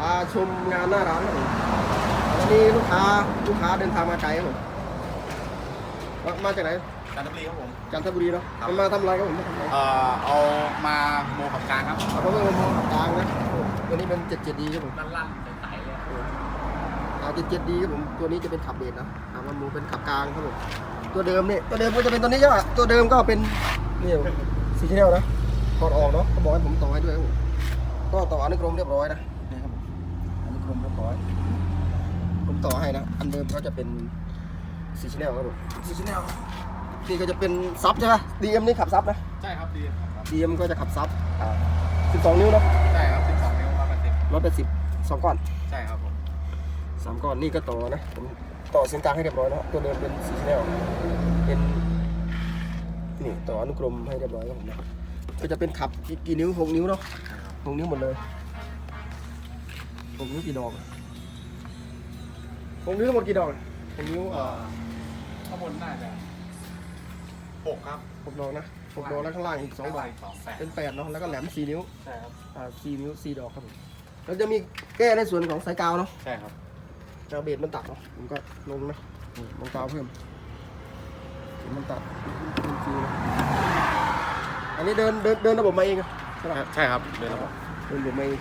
พาชมงานหน้าร้านครับผมวันนี้ลูกค้าลูกค้าเดินทางมาไกลครับผมมามาจากไหนจันทบุรีครับผม จันทบุรีเนาะครับ มันมาทำอะไรครับผมมาทำอะไรเอ่อเอามาโมขับกลางครับเอาเพราะว่ามันมองกลางนะตัวนี้เป็น7 7ดีครับผมลั่นๆใสๆเลยเอา7 7ดีครับผมตัวนี้จะเป็นขับเบสนะเอามามูเป็นขับกลางครับผมตัวเดิมนี่ตัวเดิมก็จะเป็นตัวนี้ใช่ป่ะตัวเดิมก็เป็นนี่สีเทลนะถอดออกเนาะเขาบอกให้ผมต่อให้ด้วยครับผมก็ต่ออนุกรมเรียบร้อยนะนี่ครับผม อนุกรมเรียบร้อยผมต่อให้นะ อันเดิมก็จะเป็นสีชแนลครับผมสีชแนลนี่ก็จะเป็นซับใช่ป่ะดีเอ็มนี่ขับซับนะ ใช่ครับดีครับดีเอ็มก็จะขับซับอ่า12นิ้วเนาะ ใช่ครับ12นิ้วร้อยแปดสิบร้อยแปดสิบสองก้อน ใช่ครับผมสามก้อนนี่ก็ต่อนะผมต่อเส้นกลางให้เรียบร้อยแล้วตัวเดิมเป็นสีชแนลเป็นนี่ต่ออนุกรมให้เรียบร้อยแล้วผมนะก็จะเป็นขับอีกกี่นิ้วหกนิ้วเนาะหกนิ้วหมดเลย หกนิ้วกี่ดอกหกนิ้วทั้งหมดกี่ดอกหกนิ้วเอ่อ่าอข้างบนน่าจะหกครับหกดอกนะหกดอกแล้วข้างล่างอีกสองดอกสองแปดเป็นแปดเนาะแล้วก็แหลมสี่นิ้วใช่ครับอ่าสี่นิ้วสี่ดอกครับผมแล้วจะมีแก้ในส่วนของสายกาวเนาะใช่ครับกาวเบสมันตัดเนาะผมก็ลงนะนี่ลงกาวเพิ่มเห็นมันตัดเป็นฟิวนะอันนี้เดินเดินเดินระบบมาเองอะใช่ปะใช่ครับเดินระบบเดินระบบมาเอง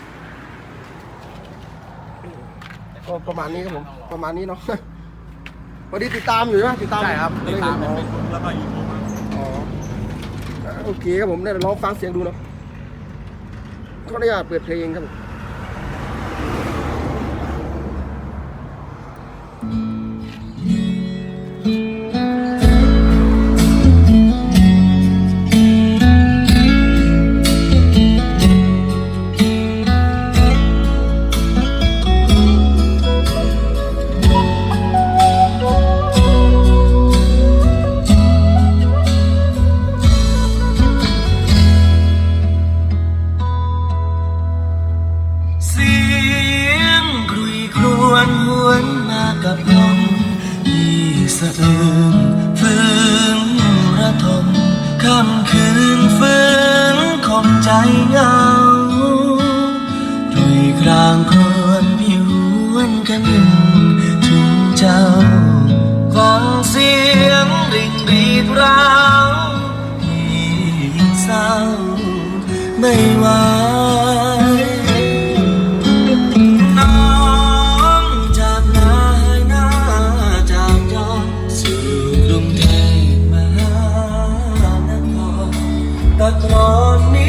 ก็ประมาณนี้ครับผมประมาณนี้เนาะพอดีติดตามอยู่ใช่ไหมติดตามใช่ครับไม่ติดได้ตามในอ๋อเฟซบุ๊กแล้วก็ยูทูบครับอ๋ออะโอเคครับผมเนี่ยลองฟังเสียงดูเนาะก็ได้เปิดเพลงครับผม กับลมที่สะอื้นฟื้นระทมค่ำคืนฟื้นคมใจเหงาด้วยกลางครวนพิวนกันถึงเจ้าฟังเสียงริ่งรีดร้าวที่เศร้าไม่วน้ ตัดรอนนี้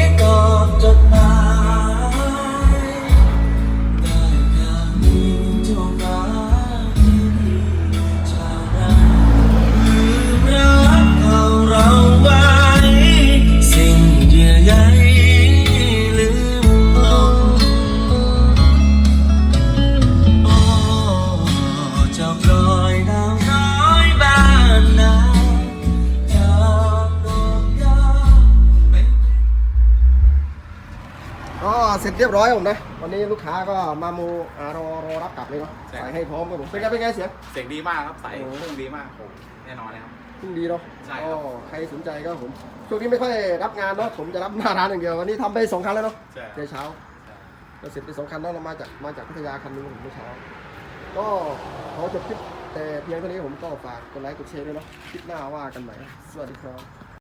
เสร็จเรียบร้อยครับผมนะ วันนี้ลูกค้าก็มาโมอ่ารอรอรับกลับเลยเนาะใส่ให้พร้อมครับผมเป็นไงเป็นไงเสียง เสียงดีมากครับใสโอ้ เครื่องดีมากโอ้แน่นอนเลยครับ เพิ่งดีเนาะใช่ครับ ก็ใครสนใจก็ผมช่วงนี้ไม่ค่อยรับงานเนาะผมจะรับหน้าร้านอย่างเดียววันนี้ทำไปสองครั้งแล้วเนาะใช่เช้าเช้าก็เสร็จไปสองคันแล้วเรามาจากมาจากพัทยาคันหนึงผมเมื่อเช้า ก็ขอจบคลิปแต่เพียงเท่านี้ผมก็ฝากกดไลค์กดแชร์ด้วยเนาะคลิปหน้าว่ากันใหม่สวัสดีครับ